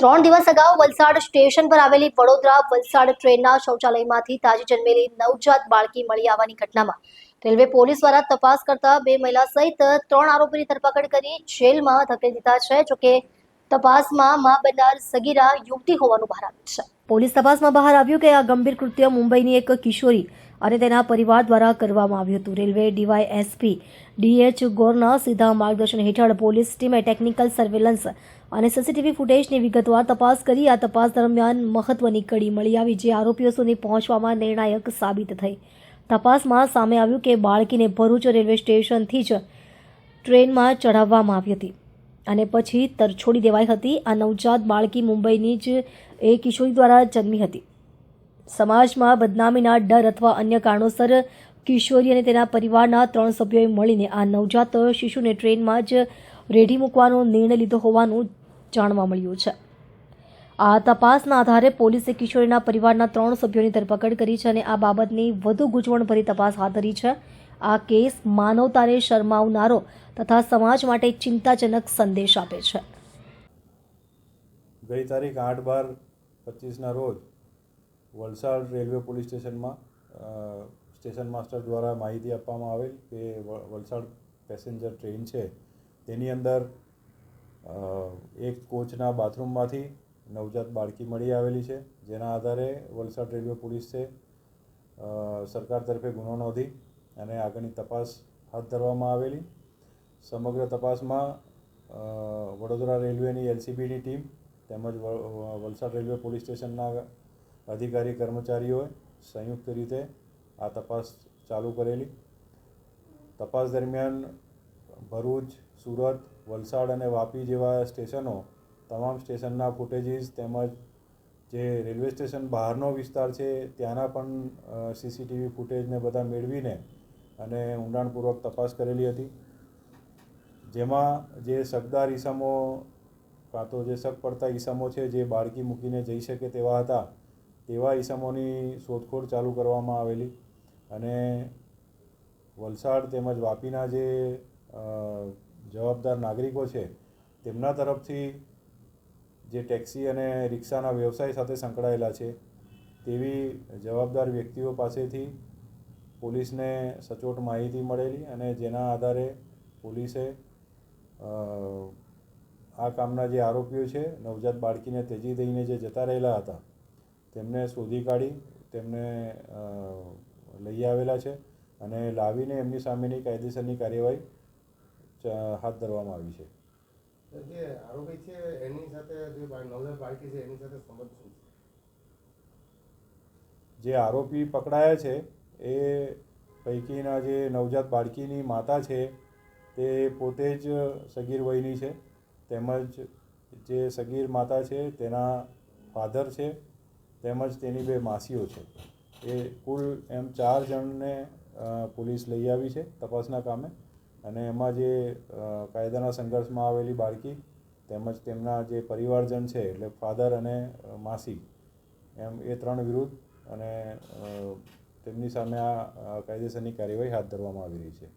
ત્રણ દિવસ અગાઉ વલસાડ સ્ટેશન પર આવેલી વડોદરા વલસાડ ટ્રેનના શૌચાલયમાંથી તાજી જન્મેલી નવજાત બાળકી મળી આવવાની ઘટનામાં રેલવે પોલીસ દ્વારા તપાસ કરતા બે મહિલા સહિત ત્રણ આરોપીની ધરપકડ કરી જેલમાં ધકેલી દીધા છે જોકે તપાસમાં મા બનનાર સગીરા યુવતી હોવાનું બહાર આવ્યું છે. પોલીસ તપાસમાં બહાર આવ્યું કે આ ગંભીર કૃત્ય મુંબઈની એક કિશોરી અને તેના પરિવાર દ્વારા કરવામાં આવ્યું હતું. Railway D Y SP D H ગોરના સીધા માર્ગદર્શન હેઠળ પોલીસ ટીમે ટેકનિકલ સર્વેલન્સ અને સીસીટીવી ફૂટેજની વિગતવાર તપાસ કરી. આ તપાસ દરમિયાન મહત્વની કડી મળી આવી, જે આરોપીઓ સુધી પહોંચવામાં નિર્ણાયક સાબિત થઈ. તપાસમાં સામે આવ્યું કે બાળકીને ભરૂચ રેલવે સ્ટેશનથી જ ટ્રેનમાં ચઢાવવામાં આવી હતી અને પછી તરછોડી દેવાઈ હતી. આ નવજાત બાળકી મુંબઈની જ એ કિશોરી દ્વારા જન્મી હતી. સમાજમાં બદનામીના ડર અથવા અન્ય કારણોસર કિશોરી અને તેના પરિવારના ત્રણ સભ્યોએ મળીને આ નવજાત શિશુને ટ્રેનમાં જ રેઢી મૂકવાનો નિર્ણય લીધો હોવાનું જાણવા મળ્યું છે. આ તપાસના આધારે પોલીસે કિશોરીના પરિવારના ત્રણ સભ્યોની ધરપકડ કરી છે અને આ બાબતની વધુ ગૂંચવણભરી તપાસ હાથ ધરી છે. આ કેસ માનવતાને શરમાવનારો તથા સમાજ માટે ચિંતાજનક સંદેશ આપે છે. ગઈ તારીખ આઠ બાર પચીસના રોજ વલસાડ રેલવે પોલીસ સ્ટેશનમાં સ્ટેશન માસ્ટર દ્વારા માહિતી આપવામાં આવેલ કે વલસાડ પેસેન્જર ટ્રેન છે, તેની અંદર એક કોચના બાથરૂમમાંથી નવજાત બાળકી મળી આવેલી છે, જેના આધારે વલસાડ રેલવે પોલીસે સરકાર તરફે ગુનો નોંધી અને આગળની તપાસ હાથ ધરવામાં આવેલી. સમગ્ર તપાસમાં વડોદરા રેલવેની એલસીબીની ટીમ તેમજ વલસાડ રેલવે પોલીસ સ્ટેશનના અધિકારી કર્મચારીઓએ સંયુક્ત રીતે આ તપાસ ચાલુ કરેલી. તપાસ દરમિયાન ભરૂચ, સુરત, વલસાડ અને વાપી જેવા સ્ટેશનો, તમામ સ્ટેશનના ફૂટેજીસ તેમજ જે રેલવે સ્ટેશન બહારનો વિસ્તાર છે, ત્યાંના પણ સીસીટીવી ફૂટેજને બધા મેળવીને અને ઊંડાણપૂર્વક તપાસ કરેલી હતી. જેમાં જે શકદાર ઈસમો, કાં તો જે શક પડતા ઈસમો છે, જે બાળકી મૂકીને જઈ શકે તેવા હતા તેવા ઈસમોની શોધખોળ ચાલુ કરવામાં આવેલી અને વલસાડ તેમજ વાપીના જે જવાબદાર નાગરિકો છે, તેમના તરફથી જે ટેક્સી અને રિક્ષાના વ્યવસાય સાથે સંકળાયેલા છે, તેવી જવાબદાર વ્યક્તિઓ પાસેથી પોલીસને સચોટ માહિતી મળેલી અને જેના આધારે પોલીસે આ કામના જે આરોપીઓ છે, નવજાત બાળકીને તેજી દઈને જે જતા રહેલા હતા તેમને શોધી કાઢી તેમને લઈ આવેલા છે અને લાવીને એમની સામેની કાયદેસરની કાર્યવાહી હાથ ધરવામાં આવી છે. જે આરોપી છે એની સાથે જે નવજાત બાળકી છે એની સાથે સંબંધ શું છે? જે આરોપી પકડાયા છે એ પૈકીના જે નવજાત બાળકીની માતા છે તે પોતે જ સગીર વયની છે. તેમજ જે સગીર માતા છે તેના ફાધર છે તેમજ તેની બે માસીઓ છે. એ કુલ એમ ચાર જણને પોલીસ લઈ આવી છે તપાસના કામે. અને એમાં જે કાયદાના સંઘર્ષમાં આવેલી બાળકી તેમજ તેમના જે પરિવારજન છે, એટલે ફાધર અને માસી, એમ એ ત્રણ વિરુદ્ધ અને તેમની સામે આ કાયદેસરની કાર્યવાહી હાથ ધરવામાં આવી રહી છે.